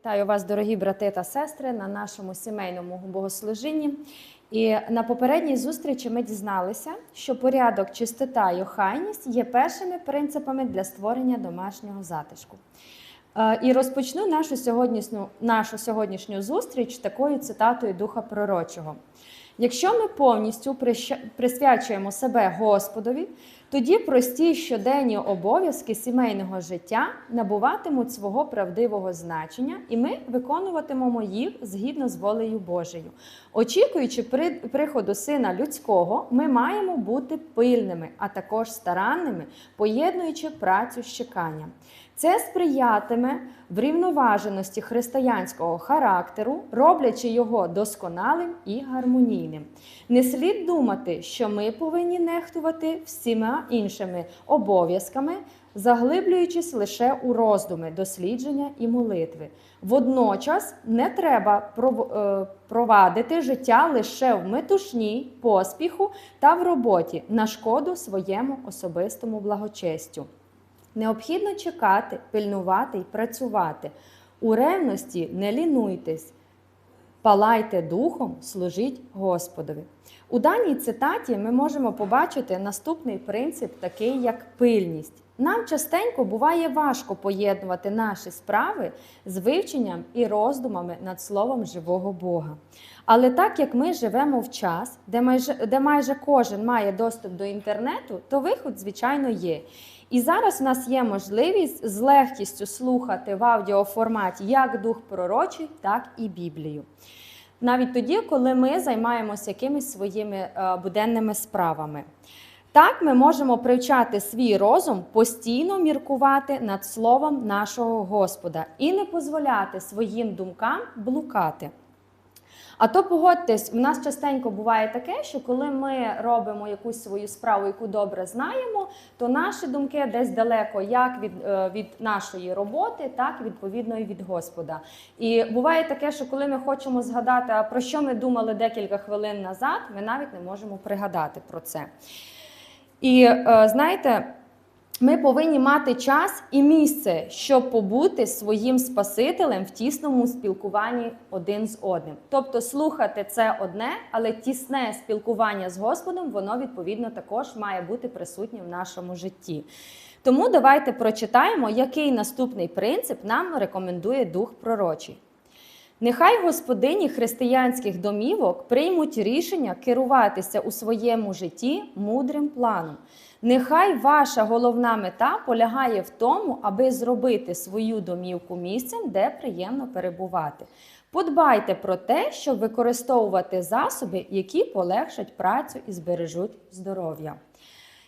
Вітаю вас, дорогі брати та сестри, на нашому сімейному богослужінні. І на попередній зустрічі ми дізналися, що порядок, чистота і охайність є першими принципами для створення домашнього затишку. Е, І розпочну нашу сьогоднішню, нашу сьогоднішню зустріч такою цитатою Духа Пророчого. Якщо ми повністю присвячуємо себе Господові, тоді прості щоденні обов'язки сімейного життя набуватимуть свого правдивого значення, і ми виконуватимемо їх згідно з волею Божою. Очікуючи при- приходу сина людського, ми маємо бути пильними, а також старанними, поєднуючи працю з чеканням. Це сприятиме врівноваженості християнського характеру, роблячи його досконалим і гармонійним. Не слід думати, що ми повинні нехтувати всіма іншими обов'язками, заглиблюючись лише у роздуми, дослідження і молитви. Водночас не треба е, провадити життя лише в метушні, поспіху та в роботі на шкоду своєму особистому благочестю. Необхідно чекати, пильнувати і працювати. У ревності не лінуйтесь, палайте духом, служіть Господові. У даній цитаті ми можемо побачити наступний принцип, такий як пильність. Нам частенько буває важко поєднувати наші справи з вивченням і роздумами над словом живого Бога. Але так як ми живемо в час, де майже, де майже кожен має доступ до інтернету, то виход, звичайно, є. І зараз у нас є можливість з легкістю слухати в аудіоформаті як дух пророчий, так і Біблію. Навіть тоді, коли ми займаємося якимись своїми е, буденними справами. Так ми можемо привчати свій розум постійно міркувати над словом нашого Господа і не дозволяти своїм думкам блукати. А то погодьтесь, у нас частенько буває таке, що коли ми робимо якусь свою справу, яку добре знаємо, то наші думки десь далеко, як від, е, від нашої роботи, так відповідно і від Господа. І буває таке, що коли ми хочемо згадати, про що ми думали декілька хвилин назад, ми навіть не можемо пригадати про це. І е, знаєте. Ми повинні мати час і місце, щоб побути своїм Спасителем в тісному спілкуванні один з одним. Тобто, слухати це одне, але тісне спілкування з Господом, воно відповідно також має бути присутнє в нашому житті. Тому давайте прочитаємо, який наступний принцип нам рекомендує дух пророчий. Нехай господині християнських домівок приймуть рішення керуватися у своєму житті мудрим планом. Нехай ваша головна мета полягає в тому, аби зробити свою домівку місцем, де приємно перебувати. Подбайте про те, щоб використовувати засоби, які полегшать працю і збережуть здоров'я.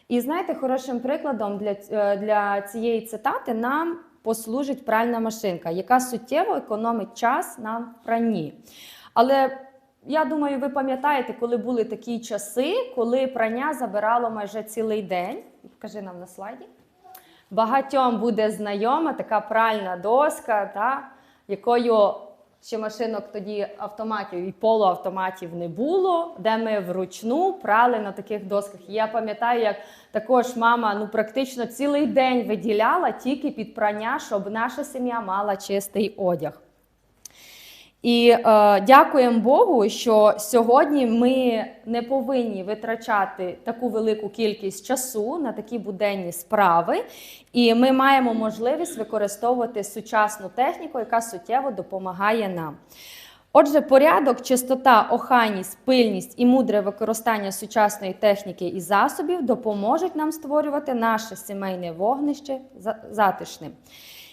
І знаєте, хорошим прикладом для, е, для цієї цитати нам послужить пральна машинка, яка суттєво економить час нам в пранні. Але я думаю, ви пам'ятаєте, коли були такі часи, коли прання забирало майже цілий день. Покажи нам на слайді. Багатьом буде знайома така пральна доска, та, якою ще машинок тоді автоматів і полуавтоматів не було, де ми вручну прали на таких досках. І я пам'ятаю, як також мама ну, практично цілий день виділяла тільки під прання, щоб наша сім'я мала чистий одяг. І е, дякуємо Богу, що сьогодні ми не повинні витрачати таку велику кількість часу на такі буденні справи, і ми маємо можливість використовувати сучасну техніку, яка суттєво допомагає нам. Отже, порядок, чистота, охайність, пильність і мудре використання сучасної техніки і засобів допоможуть нам створювати наше сімейне вогнище затишним.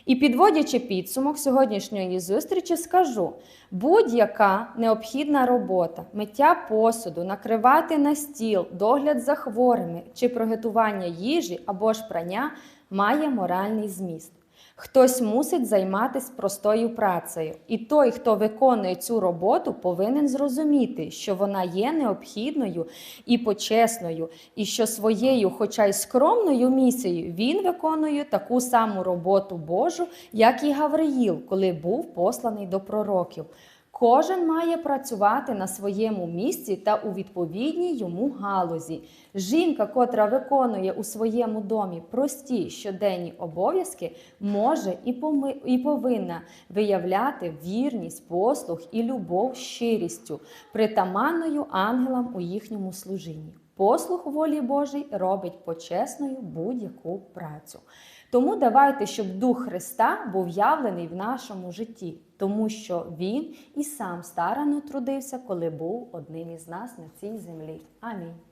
І підводячи підсумок сьогоднішньої зустрічі, скажу: будь-яка необхідна робота, миття посуду, накривати на стіл, догляд за хворими чи приготування їжі або ж прання має моральний зміст. Хтось мусить займатися простою працею, і той, хто виконує цю роботу, повинен зрозуміти, що вона є необхідною і почесною, і що своєю, хоча й скромною місією, він виконує таку саму роботу Божу, як і Гавриїл, коли був посланий до пророків. Кожен має працювати на своєму місці та у відповідній йому галузі. Жінка, котра виконує у своєму домі прості щоденні обов'язки, може і, поми... і повинна виявляти вірність, послух і любов щирістю, притаманною ангелам у їхньому служінні. Послух волі Божій робить почесною будь-яку працю. Тому давайте, щоб Дух Христа був явлений в нашому житті, тому що Він і сам старано трудився, коли був одним із нас на цій землі. Амінь.